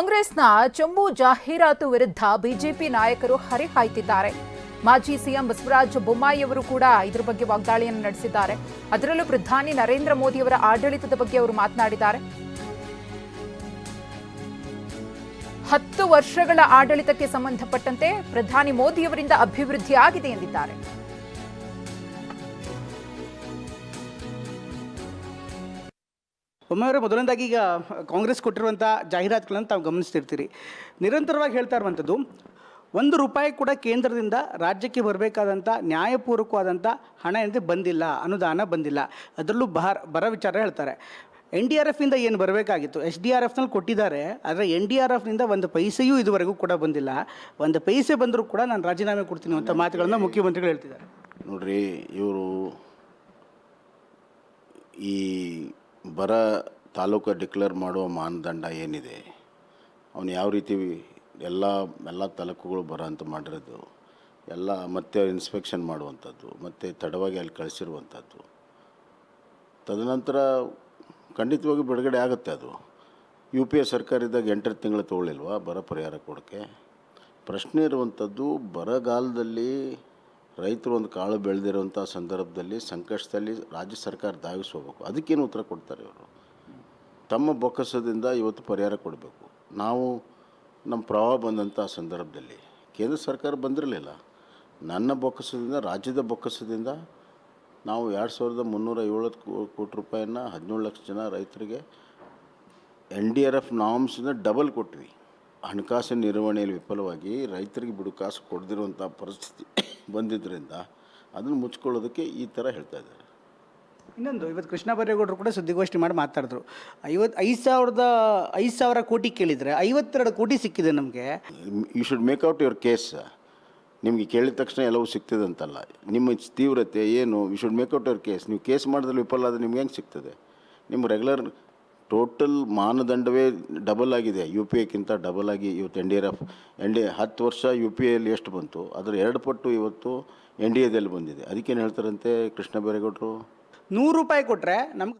ಕಾಂಗ್ರೆಸ್ನ ಚಂಬು ಜಾಹೀರಾತು ವಿರುದ್ಧ ಬಿಜೆಪಿ ನಾಯಕರು ಹರಿಹಾಯ್ತಿದ್ದಾರೆ ಮಾಜಿ ಸಿಎಂ ಬಸವರಾಜ ಬೊಮ್ಮಾಯಿಯವರು ಕೂಡ ಇದರ ಬಗ್ಗೆ ವಾಗ್ದಾಳಿಯನ್ನು ನಡೆಸಿದ್ದಾರೆ. ಅದರಲ್ಲೂ ಪ್ರಧಾನಿ ನರೇಂದ್ರ ಮೋದಿಯವರ ಆಡಳಿತದ ಬಗ್ಗೆ ಅವರು ಮಾತನಾಡಿದ್ದಾರೆ. ಹತ್ತು ವರ್ಷಗಳ ಆಡಳಿತಕ್ಕೆ ಸಂಬಂಧಪಟ್ಟಂತೆ ಪ್ರಧಾನಿ ಮೋದಿಯವರಿಂದ ಅಭಿವೃದ್ಧಿಯಾಗಿದೆ ಎಂದಿದ್ದಾರೆ. ಒಮ್ಮೆಯವರೇ ಮೊದಲನೇದಾಗಿ ಈಗ ಕಾಂಗ್ರೆಸ್ ಕೊಟ್ಟಿರುವಂಥ ಜಾಹೀರಾತುಗಳನ್ನು ತಾವು ಗಮನಿಸ್ತಿರ್ತೀರಿ. ನಿರಂತರವಾಗಿ ಹೇಳ್ತಾ ಇರುವಂಥದ್ದು ಒಂದು ರೂಪಾಯಿ ಕೂಡ ಕೇಂದ್ರದಿಂದ ರಾಜ್ಯಕ್ಕೆ ಬರಬೇಕಾದಂಥ ನ್ಯಾಯಪೂರ್ವಕವಾದಂಥ ಹಣ ಏನಿದೆ ಬಂದಿಲ್ಲ, ಅನುದಾನ ಬಂದಿಲ್ಲ. ಅದರಲ್ಲೂ ಬಹ ಬರ ವಿಚಾರ ಹೇಳ್ತಾರೆ. ಎನ್ ಡಿ ಆರ್ ಎಫ್ನಿಂದ ಏನು ಬರಬೇಕಾಗಿತ್ತು? ಎಸ್ ಡಿ ಆರ್ ಎಫ್ನಲ್ಲಿ ಕೊಟ್ಟಿದ್ದಾರೆ, ಆದರೆ ಎನ್ ಡಿ ಆರ್ ಎಫ್ನಿಂದ ಒಂದು ಪೈಸೆಯೂ ಇದುವರೆಗೂ ಕೂಡ ಬಂದಿಲ್ಲ. ಒಂದು ಪೈಸೆ ಬಂದರೂ ಕೂಡ ನಾನು ರಾಜೀನಾಮೆ ಕೊಡ್ತೀನಿ ಅಂತ ಮಾತುಗಳನ್ನು ಮುಖ್ಯಮಂತ್ರಿಗಳು ಹೇಳ್ತಿದ್ದಾರೆ. ನೋಡ್ರಿ, ಇವರು ಈ ಬರ ತಾಲೂಕು ಡಿಕ್ಲೇರ್ ಮಾಡುವ ಮಾನದಂಡ ಏನಿದೆ? ಅವನು ಯಾವ ರೀತಿ ಎಲ್ಲ ಎಲ್ಲ ತಾಲೂಕುಗಳು ಬರ ಅಂತ ಮಾಡಿರೋದು? ಎಲ್ಲ ಮತ್ತೆ ಇನ್ಸ್ಪೆಕ್ಷನ್ ಮಾಡುವಂಥದ್ದು, ಮತ್ತು ತಡವಾಗಿ ಅಲ್ಲಿ ಕಳಿಸಿರುವಂಥದ್ದು. ತದನಂತರ ಖಂಡಿತವಾಗಿ ಬಿಡುಗಡೆ ಆಗುತ್ತೆ ಅದು. ಯು ಪಿ ಎ ಸರ್ಕಾರ ಎಂಟರ ತಿಂಗಳು ತೊಗೊಳ್ಳಿಲ್ವಾ ಬರ ಪರಿಹಾರ ಕೊಡೋಕ್ಕೆ? ಪ್ರಶ್ನೆ ಇರುವಂಥದ್ದು ಬರಗಾಲದಲ್ಲಿ ರೈತರು ಒಂದು ಕಾಳು ಬೆಳೆದಿರುವಂಥ ಸಂದರ್ಭದಲ್ಲಿ, ಸಂಕಷ್ಟದಲ್ಲಿ ರಾಜ್ಯ ಸರ್ಕಾರ ಧಾವಿಸ್ಕೋಬೇಕು ಅದಕ್ಕೇನು ಉತ್ತರ ಕೊಡ್ತಾರೆ ಇವರು? ತಮ್ಮ ಬೊಕ್ಕಸದಿಂದ ಇವತ್ತು ಪರಿಹಾರ ಕೊಡಬೇಕು. ನಾವು ನಮ್ಮ ಪ್ರವಾಹ ಬಂದಂಥ ಸಂದರ್ಭದಲ್ಲಿ ಕೇಂದ್ರ ಸರ್ಕಾರ ಬಂದಿರಲಿಲ್ಲ. ನನ್ನ ಬೊಕ್ಕಸದಿಂದ, ರಾಜ್ಯದ ಬೊಕ್ಕಸದಿಂದ ನಾವು ಎರಡು ಸಾವಿರದ ಮುನ್ನೂರ ಏಳು ಕೋಟಿ ರೂಪಾಯಿನ ಹದಿನೇಳು ಲಕ್ಷ ಜನ ರೈತರಿಗೆ ಎನ್ ಡಿ ಆರ್ ಎಫ್ ನಾಮ್ಸಿಂದ ಡಬಲ್ ಕೊಟ್ವಿ. ಹಣಕಾಸಿನ ನಿರ್ವಹಣೆಯಲ್ಲಿ ವಿಫಲವಾಗಿ ರೈತರಿಗೆ ಬಿಡು ಕಾಸು ಕೊಡದಿರುವಂಥ ಪರಿಸ್ಥಿತಿ ಬಂದಿದ್ದರಿಂದ ಅದನ್ನು ಮುಚ್ಕೊಳ್ಳೋದಕ್ಕೆ ಈ ಥರ ಹೇಳ್ತಾ ಇದ್ದಾರೆ. ಇನ್ನೊಂದು ಇವತ್ತು ಕೃಷ್ಣ ಬೈರೇಗೌಡರು ಕೂಡ ಸುದ್ದಿಗೋಷ್ಠಿ ಮಾಡಿ ಮಾತಾಡಿದ್ರು. ಐವತ್ತು ಐದು ಸಾವಿರದ ಐದು ಸಾವಿರ ಕೋಟಿ ಕೇಳಿದರೆ ಐವತ್ತೆರಡು ಕೋಟಿ ಸಿಕ್ಕಿದೆ ನಮಗೆ. You should make out your case ನಿಮಗೆ ಕೇಳಿದ ತಕ್ಷಣ ಎಲ್ಲವೂ ಸಿಗ್ತದೆ ಅಂತಲ್ಲ. ನಿಮ್ಮ ತೀವ್ರತೆ ಏನು? You should make out your case ನೀವು ಕೇಸ್ ಮಾಡಿದ್ರೆ ವಿಫಲ ಆದರೆ ನಿಮ್ಗೆ ಹೆಂಗೆ ಸಿಗ್ತದೆ ನಿಮ್ಮ ರೆಗ್ಯುಲರ್ ಟೋಟಲ್ ಮಾನದಂಡವೇ ಡಬಲ್ ಆಗಿದೆ. ಯು ಪಿ ಎಕ್ಕಿಂತ ಡಬಲ್ ಆಗಿ ಇವತ್ತು N D R F N D ಹತ್ತು ವರ್ಷ ಯು ಪಿ ಎಲ್ಲಿ ಎಷ್ಟು ಬಂತು? ಅದರ ಎರಡು ಪಟ್ಟು ಇವತ್ತು ಎನ್ ಡಿ ಎದಲ್ಲಿ ಬಂದಿದೆ. ಅದಕ್ಕೇನು ಹೇಳ್ತಾರಂತೆ ಕೃಷ್ಣ ಬೈರೇಗೌಡರು ನೂರು ರೂಪಾಯಿ ಕೊಟ್ಟರೆ ನಮ್ಗೆ